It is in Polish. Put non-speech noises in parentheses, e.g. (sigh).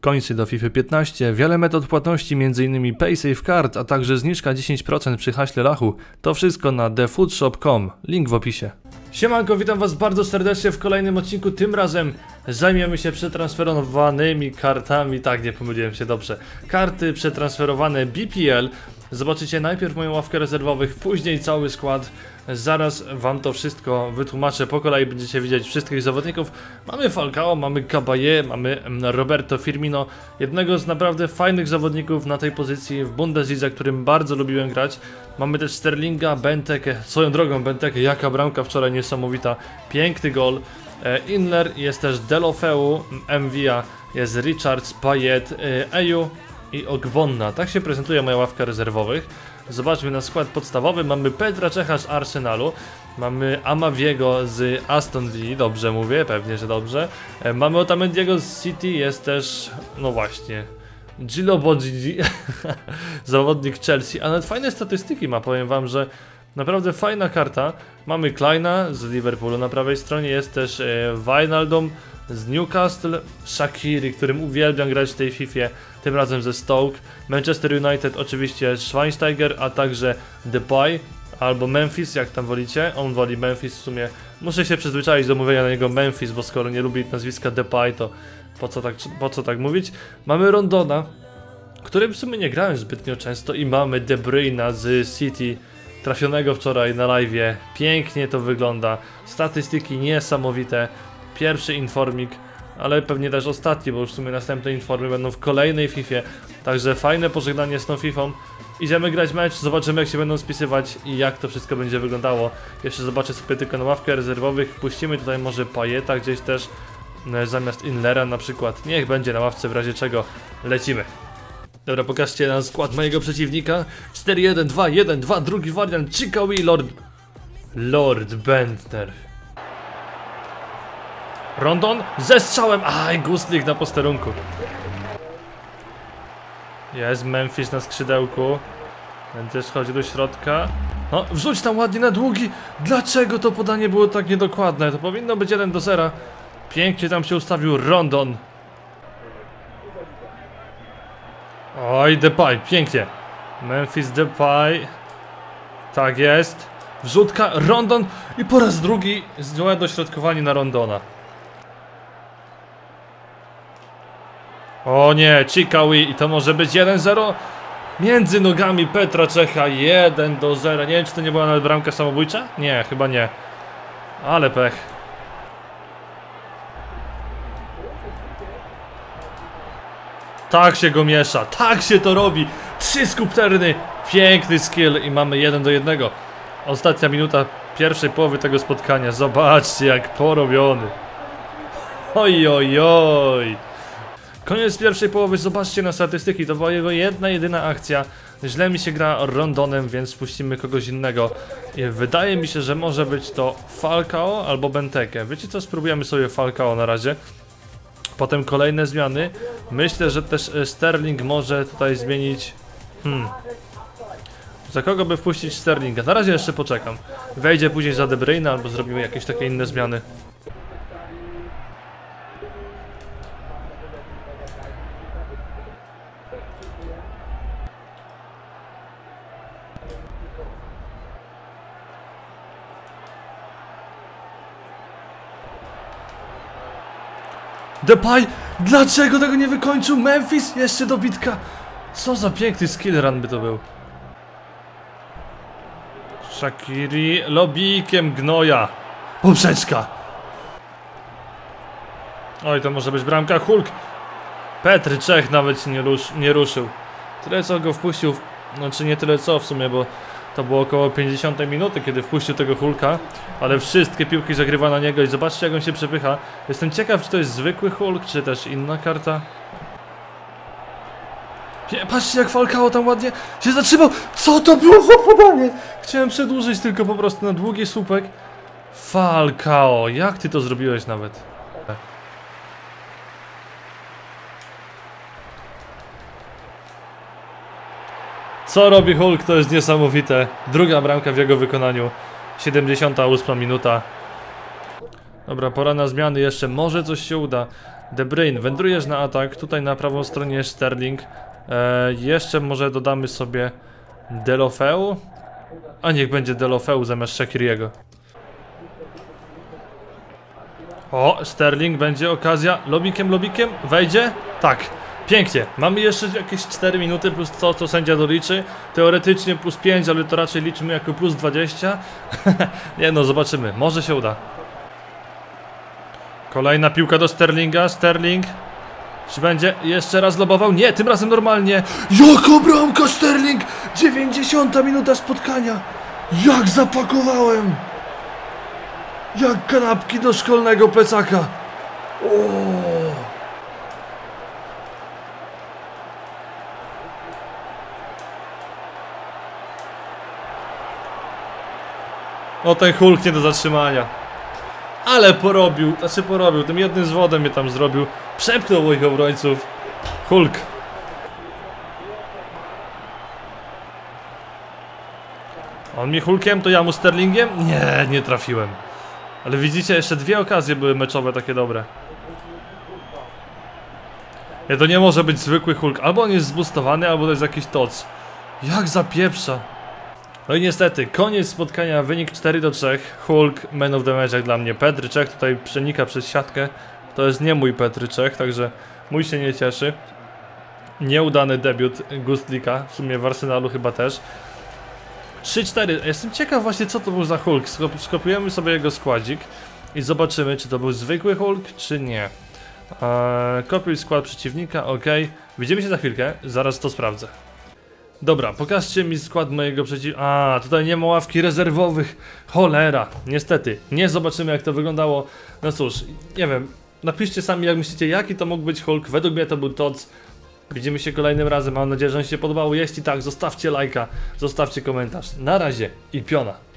Końcy do FIFA 15, wiele metod płatności m.in. PaySafeCard, a także zniżka 10% przy haśle Lachu. To wszystko na thefoodshop.com, link w opisie. Siemanko, witam was bardzo serdecznie w kolejnym odcinku, tym razem zajmiemy się przetransferowanymi kartami, tak nie pomyliłem się dobrze. Karty przetransferowane BPL, zobaczycie najpierw moją ławkę rezerwowych, później cały skład. Zaraz wam to wszystko wytłumaczę, po kolei będziecie widzieć wszystkich zawodników. Mamy Falcao, mamy Cabaye, mamy mm, Roberto Firmino, jednego z naprawdę fajnych zawodników na tej pozycji w Bundesliga, którym bardzo lubiłem grać. Mamy też Sterlinga, Bentekę, swoją drogą Bentekę, jaka bramka wczoraj niesamowita, piękny gol. E, Inler, jest też Delofeu, Mvia, jest Richards, Payet, e, Eju i Ogbonna. Tak się prezentuje moja ławka rezerwowych. Zobaczmy na skład podstawowy. Mamy Petra Czecha z Arsenalu. Mamy Amaviego z Aston Villa, dobrze mówię, pewnie, że dobrze. E, Mamy Otamendiego z City, jest też, no właśnie, Gilo Bodzi, (laughs) zawodnik Chelsea, a nawet fajne statystyki ma, powiem wam, że naprawdę fajna karta. Mamy Kleina z Liverpoolu na prawej stronie, jest też e, Wijnaldum z Newcastle, Shakiri, którym uwielbiam grać w tej FIFA, tym razem ze Stoke, Manchester United oczywiście Schweinsteiger, a także Depay albo Memphis, jak tam wolicie. On woli Memphis w sumie. Muszę się przyzwyczaić do mówienia na niego Memphis, bo skoro nie lubi nazwiska Depay, to po co tak, po co tak mówić? Mamy Rondona, którym w sumie nie grałem zbytnio często i mamy De Bruyna z City, trafionego wczoraj na live. Pięknie to wygląda. Statystyki niesamowite. Pierwszy informik, ale pewnie też ostatni, bo już w sumie następne informy będą w kolejnej FIFA. Także fajne pożegnanie z tą FIFA. Idziemy grać mecz, zobaczymy jak się będą spisywać i jak to wszystko będzie wyglądało. Jeszcze zobaczę sobie tylko na ławkę rezerwowych. Puścimy tutaj może Pajeta gdzieś też e, zamiast Inlera na przykład. Niech będzie na ławce w razie czego lecimy. Dobra, pokażcie nam skład mojego przeciwnika. 4-1, 2-1, 2, drugi wariant, Chikawi, Lord... Lord Bentner. Rondon ze strzałem. Aj, Guslik na posterunku. Jest Memphis na skrzydełku. Ten też chodzi do środka. No, wrzuć tam ładnie na długi. Dlaczego to podanie było tak niedokładne? To powinno być 1 do 0. Pięknie tam się ustawił Rondon. Oj, Depay, pięknie. Memphis Depay. Tak jest. Wrzutka, Rondon i po raz drugi złe dośrodkowanie na Rondona. O nie, Chikawi i to może być 1-0 między nogami Petra Czecha 1 do 0. Nie wiem, czy to nie była nawet bramka samobójcza? Nie, chyba nie. Ale pech. Tak się go miesza, tak się to robi. Trzy skupterny, piękny skill i mamy 1 do 1. Ostatnia minuta pierwszej połowy tego spotkania. Zobaczcie jak porobiony. Oj, oj, oj. Koniec pierwszej połowy, zobaczcie na statystyki, to była jego jedna, jedyna akcja. Źle mi się gra Rondonem, więc puścimy kogoś innego. I wydaje mi się, że może być to Falcao albo Benteke. Wiecie co, spróbujemy sobie Falcao na razie. Potem kolejne zmiany. Myślę, że też e, Sterling może tutaj zmienić... Hmm. Za kogo by wpuścić Sterlinga? Na razie jeszcze poczekam. Wejdzie później za De Bruyne albo zrobimy jakieś takie inne zmiany. Depay! Dlaczego tego nie wykończył? Memphis! Jeszcze dobitka! Co za piękny skill run by to był. Shakiri lobikiem gnoja. Poprzeczka! Oj, to może być bramka Hulk. Petry Czech nawet nie, rusz, nie ruszył. Tyle co go wpuścił, znaczy nie tyle co w sumie, bo to było około 50 minuty, kiedy wpuścił tego Hulka, ale wszystkie piłki zagrywa na niego i zobaczcie jak on się przepycha. Jestem ciekaw, czy to jest zwykły Hulk, czy też inna karta. Pie patrzcie jak Falcao tam ładnie się zatrzymał. Co to było za podanie? Chciałem przedłużyć tylko po prostu na długi słupek. Falcao, jak ty to zrobiłeś nawet? Co robi Hulk, to jest niesamowite. Druga bramka w jego wykonaniu. 78 minuta. Dobra, pora na zmiany jeszcze. Może coś się uda. De Bruyne, wędrujesz na atak, tutaj na prawą stronie jest Sterling. E, jeszcze może dodamy sobie Delofeu. A niech będzie Delofeu zamiast Shakiriego. O, Sterling, będzie okazja. Lobikiem, lobikiem, wejdzie? Tak, pięknie. Mamy jeszcze jakieś 4 minuty plus to, co sędzia doliczy. Teoretycznie plus 5, ale to raczej liczymy jako plus 20. (laughs) Nie no, zobaczymy. Może się uda. Kolejna piłka do Sterlinga. Sterling. Czy będzie jeszcze raz lobował? Nie, tym razem normalnie. Jaka bramka Sterling! 90 minuta spotkania. Jak zapakowałem! Jak kanapki do szkolnego plecaka. O! O ten Hulk nie do zatrzymania. Ale porobił, znaczy porobił, tym jednym zwodem mnie tam zrobił. Przepchnął moich obrońców. Hulk. On mi Hulkiem, to ja mu Sterlingiem? Nie, nie trafiłem. Ale widzicie, jeszcze dwie okazje były meczowe takie dobre. Nie, to nie może być zwykły Hulk. Albo on jest zbustowany, albo to jest jakiś toc. Jak zapieprza. No i niestety, koniec spotkania, wynik 4 do 3. Hulk, man of the match jak dla mnie. Petryczek tutaj przenika przez siatkę. To jest nie mój Petryczek, także mój się nie cieszy. Nieudany debiut Gustlika, w sumie w Arsenalu chyba też. 3-4. Jestem ciekaw właśnie co to był za Hulk. Skop- Skopiujemy sobie jego składzik i zobaczymy czy to był zwykły Hulk czy nie. Eee, kopiuj skład przeciwnika, ok. Widzimy się za chwilkę, zaraz to sprawdzę. Dobra, pokażcie mi skład mojego przeciw... A, tutaj nie ma ławki rezerwowych. Cholera. Niestety, nie zobaczymy jak to wyglądało. No cóż, nie wiem. Napiszcie sami jak myślicie jaki to mógł być Hulk. Według mnie to był Tots. Widzimy się kolejnym razem. Mam nadzieję, że on się podobał. Jeśli tak, zostawcie lajka, zostawcie komentarz. Na razie i piona.